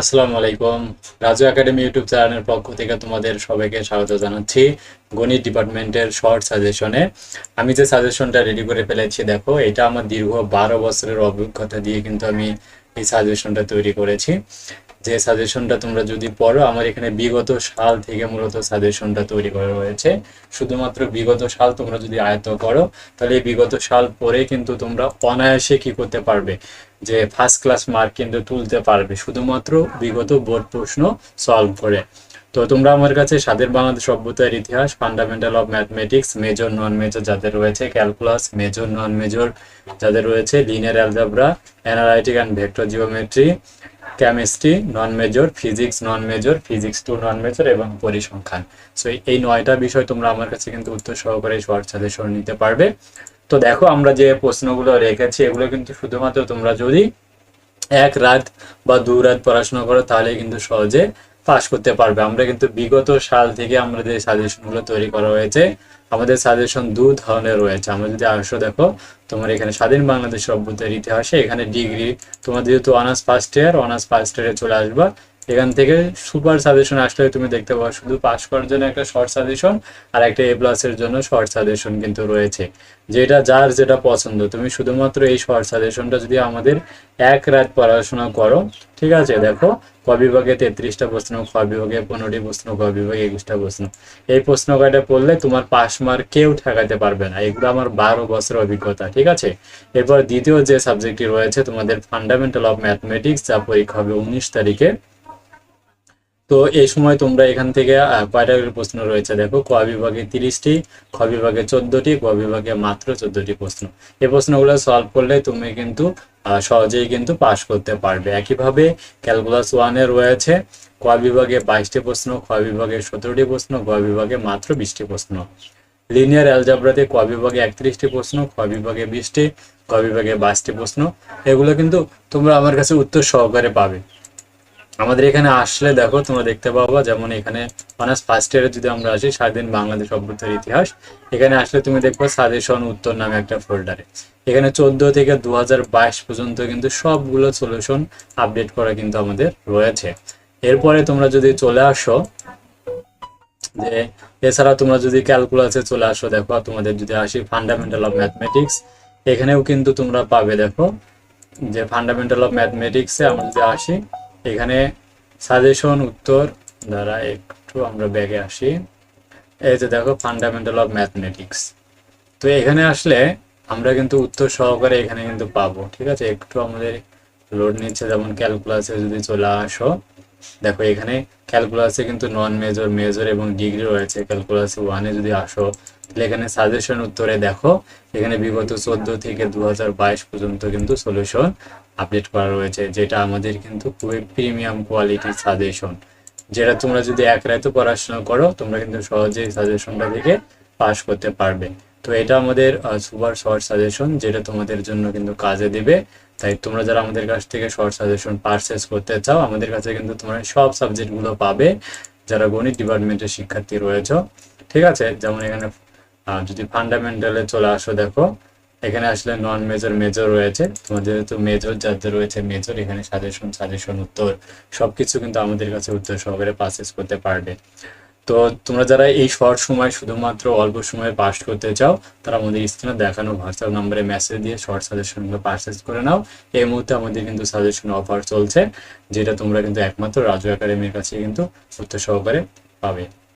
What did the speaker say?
আসসালামু আলাইকুম। Raju academy YouTube চ্যানেলের পক্ষ থেকে তোমাদের সবাইকে স্বাগত জানাচ্ছি গণিত ডিপার্টমেন্টের শর্ট সাজেশনে। আমি যে সাজেশনটা রেডি করে ফেলেছি, দেখো, এটা আমার দীর্ঘ বারো বছরের অভিজ্ঞতা দিয়ে কিন্তু আমি এই সাজেশনটা তৈরি করেছি। যে সাজেশনটা তোমরা যদি পড়ো, আমার এখানে বিগত সাল থেকে মূলত সাজেশনটা তৈরি করা রয়েছে। শুধুমাত্র বিগত সাল তোমরা যদি আয়ত্ত করো, তাহলে বিগত সাল পরে কিন্তু তোমরা অনায়াসে কি করতে পারবে? যে ফার্স্ট ক্লাস মার্ক কিন্তু তুলতে পারবে, শুধুমাত্র বিগত বোর্ড প্রশ্ন সলভ করে। তো তোমরা আমার কাছে স্বাধীন বাংলাদেশ সভ্যতার ইতিহাস fundamental of mathematics major non major যাদের রয়েছে ক্যালকুলাস মেজর নন মেজর যাদের রয়েছে linear algebra analytic and vector geometry chemistry non major physics non major physics two non major এবং পরিসংখ্যান। সো এই নয়টা বিষয় তোমরা আমার কাছে কিন্তু উত্তর সহকারে শর্ট সাজেশন নিতে পারবে। তো দেখো, আমরা যে প্রশ্নগুলো রেখেছি, এগুলো কিন্তু শুধুমাত্র তোমরা যদি এক রাত বা দু রাত পড়াশোনা করো, তাহলে কিন্তু সহজে পাশ করতে পারবে। আমরা কিন্তু বিগত সাল থেকে আমাদের যে সাজেশনগুলো তৈরি করা হয়েছে। আমাদের সাজেশন দু ধরনের রয়েছে। আমরা যদি আসো দেখো, তোমার এখানে স্বাধীন বাংলাদেশ সভ্যতার ইতিহাসে এখানে ডিগ্রি তোমার যেহেতু honours first year honours first ইয়ারে চলে আসবা। এখান থেকে সুপার সাজেশন আসলে তুমি দেখতে পাও, শুধু পাস করার জন্য একটা শর্ট সাজেশন আর একটা এ প্লাসের জন্য শর্ট সাজেশন কিন্তু রয়েছে। যেটা যার যেটা পছন্দ, তুমি শুধুমাত্র এই শর্ট সাজেশনটা যদি আমাদের এক রাত পড়াশোনা করো, ঠিক আছে? দেখো, ক বিভাগে তেত্রিশটা প্রশ্ন, খ বিভাগে পনেরোটি প্রশ্ন, গ বিভাগে একুশটা প্রশ্ন। এই প্রশ্ন কয়টা পড়লে তোমার পাস মার্ক কেউ ঠেকাতে পারবে না। এগুলো আমার বারো বছর অভিজ্ঞতা, ঠিক আছে? এরপর দ্বিতীয় যে সাবজেক্টটি রয়েছে, তোমাদের ফান্ডামেন্টাল অফ ম্যাথমেটিক্স যা পরীক্ষা হবে উনিশ তারিখে তো এই সময় তোমরা এখান থেকে কয়টা প্রশ্ন রয়েছে। দেখো, ক বিভাগে তিরিশটি, খ বিভাগে চোদ্দটি ক বিভাগে মাত্র চোদ্দটি প্রশ্ন। এই প্রশ্নগুলো সলভ করলে তুমি কিন্তু সহজেই কিন্তু পাশ করতে পারবে। একইভাবে ক্যালকুলাস ওয়ানে রয়েছে, ক বিভাগে বাইশটি প্রশ্ন, খ বিভাগে সতেরোটি প্রশ্ন, গ বিভাগে মাত্র বিশটি প্রশ্ন। লিনিয়ার অ্যালজাবরাতে ক বিভাগে একত্রিশটি প্রশ্ন, খ বিভাগে বিশটি ক বিভাগে বাইশটি প্রশ্ন। এগুলো কিন্তু তোমরা আমার কাছে উত্তর সহকারে পাবে। আমাদের এখানে আসলে দেখো, তোমরা দেখতে পাবা যেমন এখানে অনার্স ফার্স্ট ইয়ারে যদি আমরা আসি, স্বাধীন বাংলাদেশ সভ্যতার ইতিহাস। এখানে আসলে তুমি দেখবে সাজেশন উত্তর নামে একটা ফোল্ডারে এখানে চোদ্দ থেকে দুহাজার বাইশ পর্যন্ত কিন্তু সবগুলো সলিউশন আপডেট করা কিন্তু আমাদের রয়েছে। এরপরে তোমরা যদি চলে আসো, যে এছাড়া তোমরা যদি ক্যালকুলাসে চলে আসো, দেখো তোমাদের যদি আসি ফান্ডামেন্টাল অফ ম্যাথমেটিক্স এখানেও কিন্তু তোমরা পাবে, দেখো, যে ফান্ডামেন্টাল অফ ম্যাথমেটিক্সে আমরা যদি আসি এখানে সাজেশন উত্তর। দ্বারা একটু আমরা ব্যাগে আসি। এই যে দেখো ফান্ডামেন্টাল অফ ম্যাথমেটিক্স তো এখানে আসলে আমরা কিন্তু উত্তর সহকারে এখানে কিন্তু পাবো, ঠিক আছে? একটু আমাদের লোড নিচ্ছে, যেমন ক্যালকুলাসে যদি চলে আসো। দেখো, এখানে ক্যালকুলাসে কিন্তু নন মেজর মেজর এবং ডিগ্রি রয়েছে। ক্যালকুলাসে ওয়ানে যদি আসো, তাহলে এখানে সাজেশন উত্তরে দেখো, এখানে বিগত চোদ্দ থেকে দু পর্যন্ত কিন্তু সলিউশন আপডেট করা রয়েছে, যেটা আমাদের কিন্তু খুবই প্রিমিয়াম কোয়ালিটির সাজেশন যেটা তোমরা যদি এক রাতে পড়াশোনা করো, তোমরা কিন্তু সহজেই সাজেশনটা থেকে পাস করতে পারবে। তো এটা আমাদের সুপার শর্ট সাজেশন যেটা তোমাদের জন্য কিন্তু কাজে দিবে। তাই তোমরা যারা আমাদের কাছ থেকে শর্ট সাজেশন পারচেস করতে চাও, আমাদের কাছে কিন্তু তোমরা সব সাবজেক্টগুলো পাবে যারা গণিত ডিপার্টমেন্টের শিক্ষার্থী রয়েছে। ঠিক আছে? যেমন এখানে যদি ফান্ডামেন্টালে চলে আসো দেখো, এখানে আসলে নন মেজর মেজর রয়েছে। তোমাদের যেহেতু মেজর যাদের রয়েছে মেজর এখানে সাজেশন সাজেশন উত্তর, সবকিছু কিন্তু আমাদের কাছে উত্তর সহকারে পারচেস করতে পারবে। তো তোমরা যারা এই শর্ট সময় শুধুমাত্র অল্প সময়ে পাস করতে চাও, তারা আমাদের স্ক্রিনে দেখানো হোয়াটসঅ্যাপ নম্বরে মেসেজ দিয়ে শর্ট সাজেশনগুলো পারচেস করে নাও। এই মুহূর্তে আমাদের কিন্তু সাজেশন অফার চলছে, যেটা তোমরা কিন্তু একমাত্র রাজু একাডেমির কাছে কিন্তু উত্তর সহকারে পাবে।